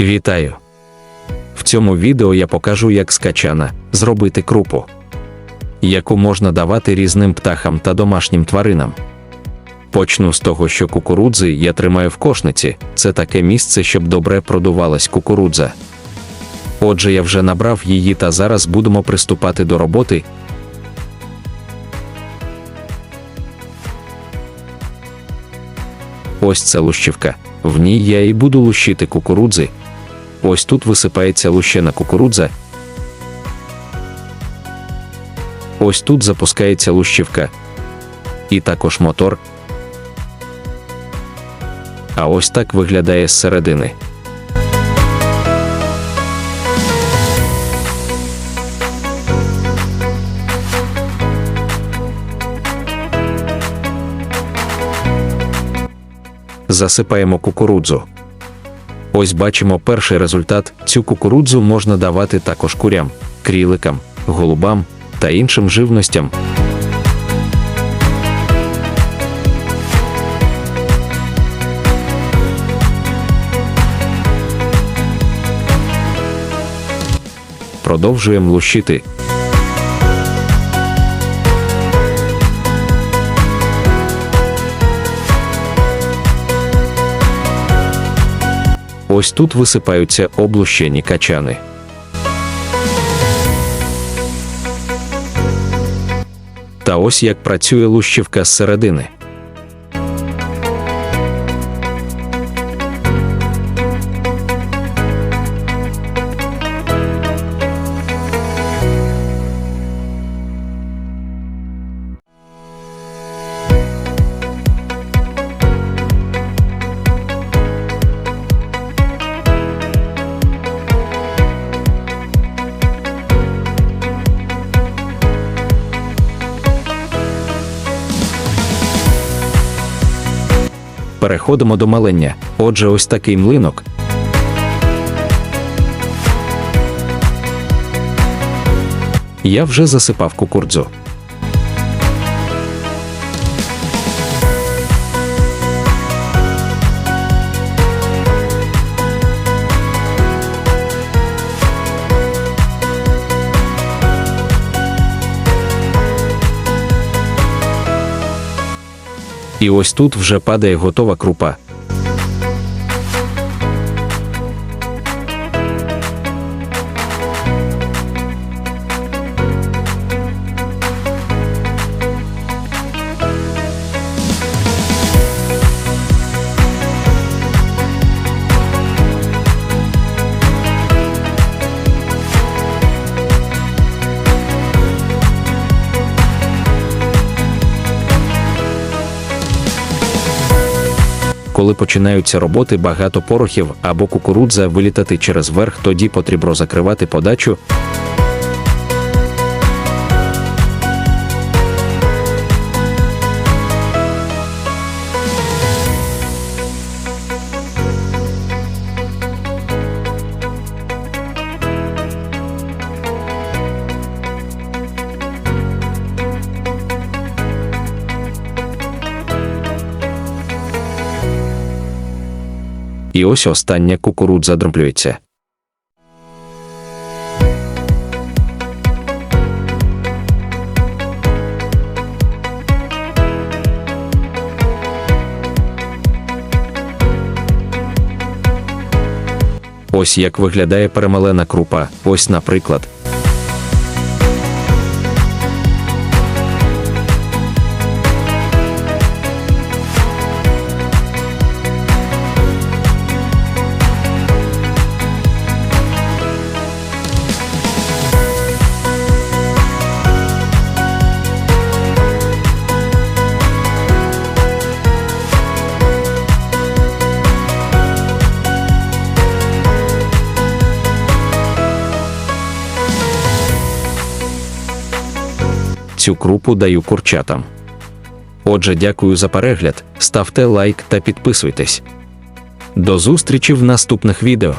Вітаю! В цьому відео я покажу, як з качана зробити крупу, яку можна давати різним птахам та домашнім тваринам. Почну з того, що кукурудзи я тримаю в кошниці, це таке місце, щоб добре продувалась кукурудза. Отже, я вже набрав її та зараз будемо приступати до роботи. Ось це лущівка. В ній я і буду лущити кукурудзи. Ось тут висипається лущена кукурудза. Ось тут запускається лущівка. І також мотор. А ось так виглядає зсередини. Засипаємо кукурудзу. Ось бачимо перший результат. Цю кукурудзу можна давати також курям, кріликам, голубам та іншим живностям. Продовжуємо лущити. Ось тут висипаються облущені качани. Та ось як працює лущівка зсередини. Переходимо до малення. Отже, ось такий млинок. Я вже засипав кукурдзу. І ось тут вже падає готова крупа. Коли починаються роботи, багато порохів або кукурудза вилітати через верх, тоді потрібно закривати подачу. І ось остання кукурудза дроблюється. Ось як виглядає перемалена крупа. Ось, наприклад. Цю крупу даю курчатам. Отже, дякую за перегляд, ставте лайк та підписуйтесь. До зустрічі в наступних відео.